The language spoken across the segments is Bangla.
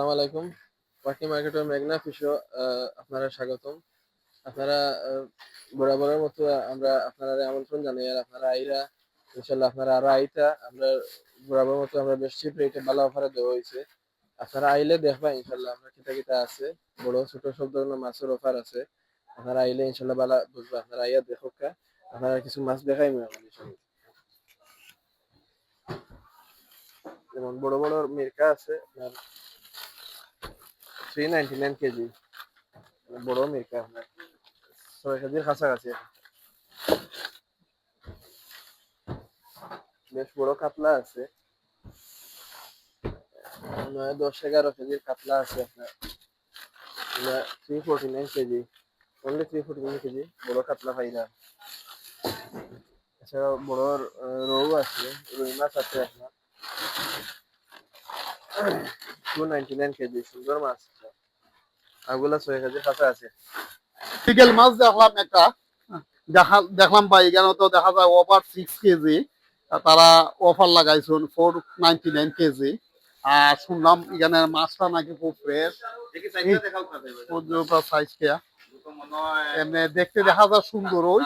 আসসালামু আলাইকুম। ওয়াকি মার্কেটের মেঘনা ফিশো আপনারা স্বাগতম। আপনারা বরাবরের মতো আমরা আপনারা আমন্ত্রণ জানাই, আর আপনারা আইরা ইনশাল্লাহ আপনারা আরও আইতা, আমরা বরাবর মতো আমরা বেশ চিপ রেটে ভালো অফারে দেওয়া হয়েছে। আপনারা আইলে দেখবা ইনশাল্লাহ আমরা কিতা কিতা আছে। বড়, ছোট সব ধরনের মাছের অফার আছে। আপনারা আইলে ইনশাল্লাহ ভালো বুঝবা, আপনারা আইয়া দেখো আপনারা কিছু মাছ দেখাই ইনশাল্লাহ যেমন বড় বড় মির্কা আছে, আপনার থ্রি নাইনটি নাইন কেজি বড় মির্কা। আপনার ছয় কেজির কাছাকাছি। বেশ বড় কাতলা আছে। নয়, দশ, এগারো কেজির কাতলা আছে আপনার। Three forty nine kg only three forty nine kg বড় কাতলা পাইরা এছাড়াও বড় রৌ আছে, রুই মাছ আছে আপনার। টু নাইনটি নাইন কেজি সুন্দর মাছ। আগুলা ছয় কেজির কাছে আছে। বিকেল মাছ দেখলাম একটা। দেখা দেখলাম ভাই এখানে তো দেখা যায় ওভার সিক্স কেজি। তারা অফার লাগাইছেন ফোর নাইনটি নাইন কেজি। আর শুনলাম এখানে মাছটা নাকি খুব ফ্রেশ এমনি দেখতে দেখা যায় সুন্দর ওই।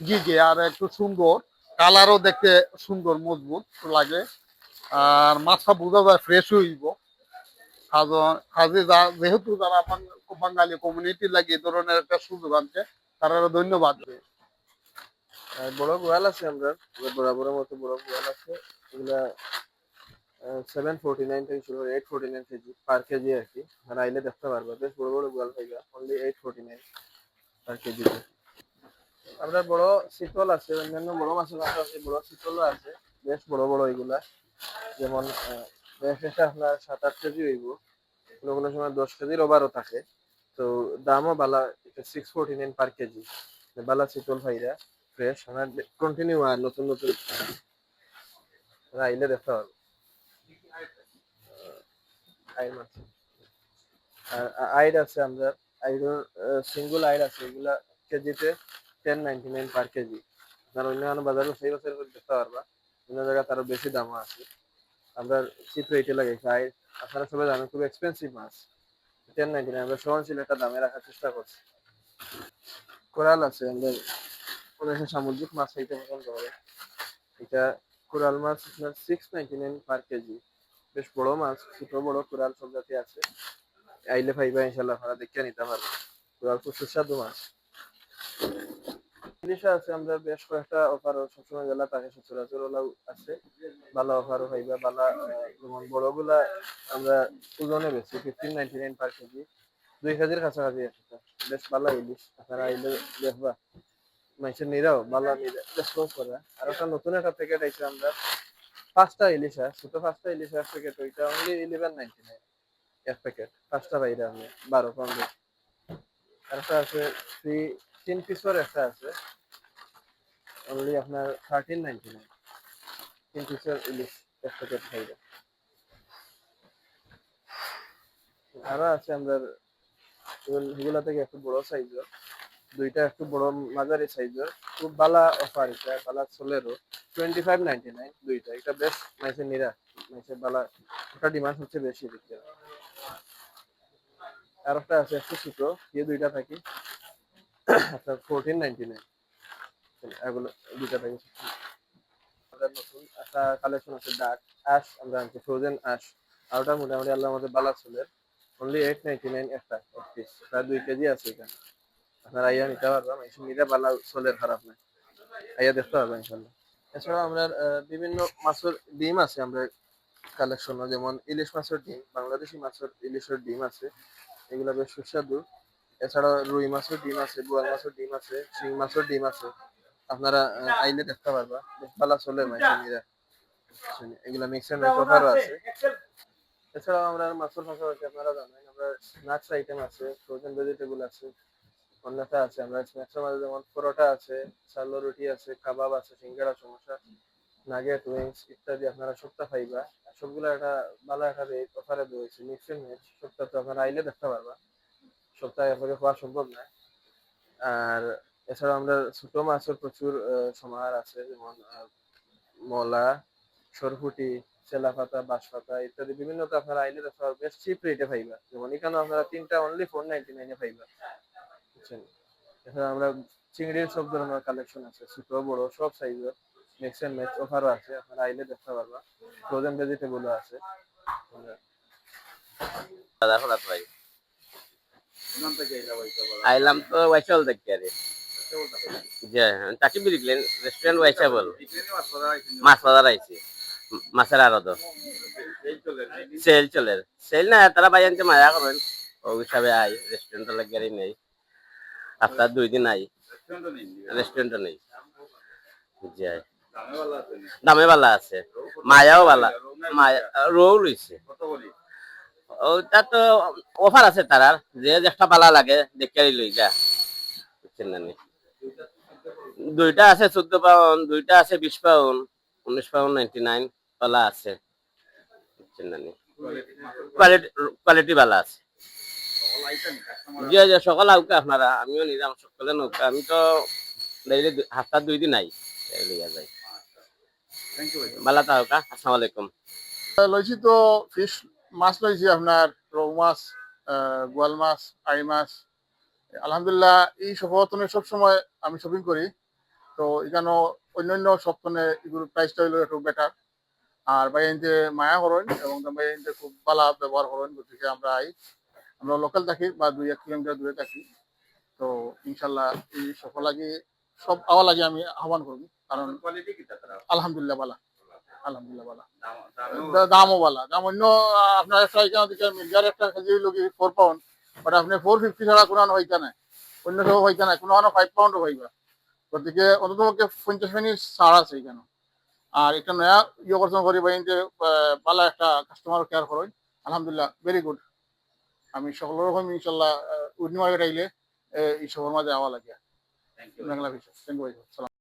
জি জি আর একটু সুন্দর। কালারও দেখতে সুন্দর মজবুত লাগে। আর মাছটা বোঝা যায় ফ্রেশ হইব। কাজ- কাজে যেহেতু যারা বাঙালি কমিউনিটি লাগে এই ধরনের একটা সুযোগ আনছে, তারা ধন্যবাদ আর বড় গোয়াল আছে আমরা বরাবরের মতো বড় গোয়াল আছে। এগুলা সেভেন ফোরটি নাইন থেকে শুরু eight forty nine kg per kg আর কি। মানে আইলে দেখতে পারবা, বেশ বড় বড় গোয়াল পাইবা only eight forty nine per kg. আমরা বড় শীতল আছে, অন্যান্য বড় মাছের মাছ আছে, বড় শীতলও আছে, বেশ বড় বড় এগুলা। যেমন আহ, আপনার সাত আট কেজি হইব। কোনো কোনো সময় দশ কেজির ওভারও থাকে। তো দামও বালা six forty nine per kg. বালা শীতল ভাইরা ফ্রেশ আমার কন্টিনিউ আর নতুন নতুন। আইলে দেখতে পারব। আইড মাছ আর আইড আছে আমরা আইডের সিঙ্গল আইড আছে। এগুলা কেজিতে ten ninety nine per kg. আপনার অন্যান্য বাজারে সেই বছর দেখতে পারবা। অন্য জায়গায় তারও বেশি দামও আছে। আমরা চিপ রেটে লাগাইছি আইড আপনারা সবাই জানেন খুব এক্সপেন্সিভ মাছ। টেন নাইনটি নাইন আমরা সহনশীল একটা দামে রাখার চেষ্টা করছি। কোরাল আছে আমাদের অনেকে সামুদ্রিক মাছ খাইতে পছন্দ করে। এটা কোরাল মাছ, আপনার six ninety nine per KG বেশ বড় মাছ, ছোট বড় কোরাল সব জাতি আছে। আইলে পাইবা, ইনশাল্লাহ আপনারা দেখে নিতে পারবেন। কোরাল খুব সুস্বাদু মাছ। ইলিশা আছে, আমরা বেশ কয়েকটা অফার সবসময় জেলা থাকে সচরাচর আছে। ভালো অফারও পাইবা ভালো যেমন বড়গুলা আমরা ওজনে বেশি fifteen ninety nine per KG দুই কেজির কাছাকাছি আছে বেশ ভালো ইলিশ, আপনারা আইলে দেখবা। মানুষের নিরাও ভালো রেসপন্স করে। আর একটা নতুন একটা প্যাকেট আইছে আমরা। পাঁচটা ইলিশা ছোট পাঁচটা ইলিশার প্যাকেট ওইটা অনলি ইলেভেন নাইনটি নাইন এক প্যাকেট পাঁচটা বাইরে আমি, বারো পাউন্ডের আর একটা আছে থ্রি তিন পিসের একটা আছে। অনলি আপনার থার্টিন নাইনটি নাইন তিন পিসের ইলিশ এক প্যাকেট খাইবে আরও আছে আমরা এগুলা থেকে একটু বড় সাইজের দুইটা একটু বড় মাঝারি সাইজের খুব ভালো অফার এটা ভালো চলেরও। টোয়েন্টি ফাইভ নাইনটি নাইন দুইটা। এটা বেশ মাইসের নিরা মাইসের ভালো ওটা ডিমান্ড হচ্ছে বেশি দিকে আর একটা আছে একটু ছোট দিয়ে দুইটা থাকি। আপনার ফোরটিন নাইনটি নাইন এগুলো দুইটা থাকি আমাদের নতুন একটা কালেকশন আছে ডাক আশ আমরা আনছি ফ্রোজেন আশ আর ওটা মোটামুটি আল্লাহ আমাদের বালা চলের অনলি এইট নাইনটি নাইন একটা এক পিস প্রায় দুই কেজি আছে এখানে আপনারা আইয়া নিতে পারবেন। এসব নিলে বালা চলের খারাপ নাই আইয়া দেখতে পারবেন ইনশাল্লাহ এছাড়াও আমরা বিভিন্ন মাছের ডিম আছে আমরা কালেকশন যেমন ইলিশ মাছের ডিম, বাংলাদেশি মাছের ইলিশের ডিম আছে। এগুলো বেশ সুস্বাদু। এছাড়াও রুই মাছের ডিম আছে, বোয়াল মাছের ডিম আছে, শিং মাছের ডিম আছে। আপনারা আইলে দেখতে পারবা ভালো চলে মাইসিরা এগুলা মিক্সার অফারও আছে। এছাড়াও আমরা মাছের পাশাপাশি আপনারা জানেন, আমরা স্ন্যাক্স আইটেম আছে ফ্রোজেন ভেজিটেবল আছে অন্যটা আছে। আমরা স্ন্যাক্সের মধ্যে যেমন পরোটা আছে চালো রুটি আছে, কাবাব আছে, সিঙ্গারা, সমোসা, নাগেট উইংস ইত্যাদি আপনারা সপ্তাহ পাইবা সবগুলো একটা ভালো একটা রেট অফারে রয়েছে মিক্সড সপ্তাহ তো আপনারা আইলে দেখতে পারবা। সপ্তাহে আপনাকে পাওয়া সম্ভব নয় আর এছাড়াও আমরা ছোট মাছের প্রচুর সমাহার আছে, যেমন মলা, সরপুটি সেলা পাতা বাঁশ পাতা ইত্যাদি বিভিন্ন আপনারা আইলে পারবেন বেশ চিপ রেটে পাইবা যেমন এখানে আপনারা তিনটা অনলি ফোর নাইনটি নাইনে পাইবা বুঝছেন? এছাড়া আমরা চিংড়ির সব ধরনের কালেকশন আছে, ছোট, বড়, সব সাইজের মিক্স এন্ড ম্যাচ অফারও আছে, আপনারা আইলে দেখতে পারবা। ফ্রোজেন ভেজিটেবলও আছে। আমরা দাদা ভাই। আইলাম তো ওয়াইচাল দেখতে আরে। তাকে বিরিকলেন রেস্টুরেন্ট ওয়াইচাবল মাছ বাজার আইছে। মাছের আরও তো সেল চলে। সেল না, তারা ভাই আনতে মায়া করেন। ও হিসাবে আই রেস্টুরেন্ট লাগিয়ে নেই। আপনার দুই দিন আই। রেস্টুরেন্ট নেই। যাই দামে ভালো আছে। মায়াও ভালো মায়া রৌ লইছে ওটা তো অফার আছে তারার যে একটা পালা লাগে দেখে লই যা। বুঝছেন না? দুইটা আছে চোদ্দ পাউন্ড দুইটা আছে বিশ পাউন্ড উনিশ পাউন্ড নাইনটি নাইন পালা আছে। বুঝছেন না? কোয়ালিটি কোয়ালিটি ভালো আছে। যে যে সকাল আউকা আপনারা আমিও নিলাম সকালে নৌকা আমি তো ডেইলি হাফতা দুই দিন আই লিয়া যাই। ভালো তাহকা আসসালামু আলাইকুম। লইছি তো ফিশ মাছ লইছি আপনার রৌ মাছ গোয়াল মাছ আই মাছ। আলহামদুলিল্লাহ এই সফরতনে সবসময় আমি শপিং করি। তো এখানে অন্যান্য সপ্তনে এগুলোর প্রাইসটা হইল একটু বেটার আর এনতে মায়া করেন এবং এনতে খুব ভালো ব্যবহার করেন গতিকে আমরা আই আমরা লোকাল থাকি বা দুই এক কিলোমিটার দূরে থাকি। তো ইনশাল্লাহ এই সফল লাগে সব আওয়া লাগে আমি আহ্বান করব কারণ আলহামদুলিল্লাহ ভালো। আলহামদুলিল্লাহ ভালো। দা- দামও ভালো। দাম অন্য আপনার একটা দিকে মির্জার একটা কেজি লোক ফোর পাউন্ড বাট আপনি ফোর ফিফটি ছাড়া কোনো হইতে নাই। অন্য সব হইতে নাই কোনো ফাইভ পাউন্ডও হইবা। গতিকে অন্তত পক্ষে পঞ্চাশ মিনিট ছাড় আছে আর একটা নয়া ইয়ে করছেন করি বাইন যে ভালো একটা কাস্টমার কেয়ার করেন। আলহামদুলিল্লাহ ভেরি গুড আমি সকল রকম ইনশাল্লাহ উর্নি মার্কেট আইলে এই সবার মাঝে আওয়া লাগে। Thank you thank you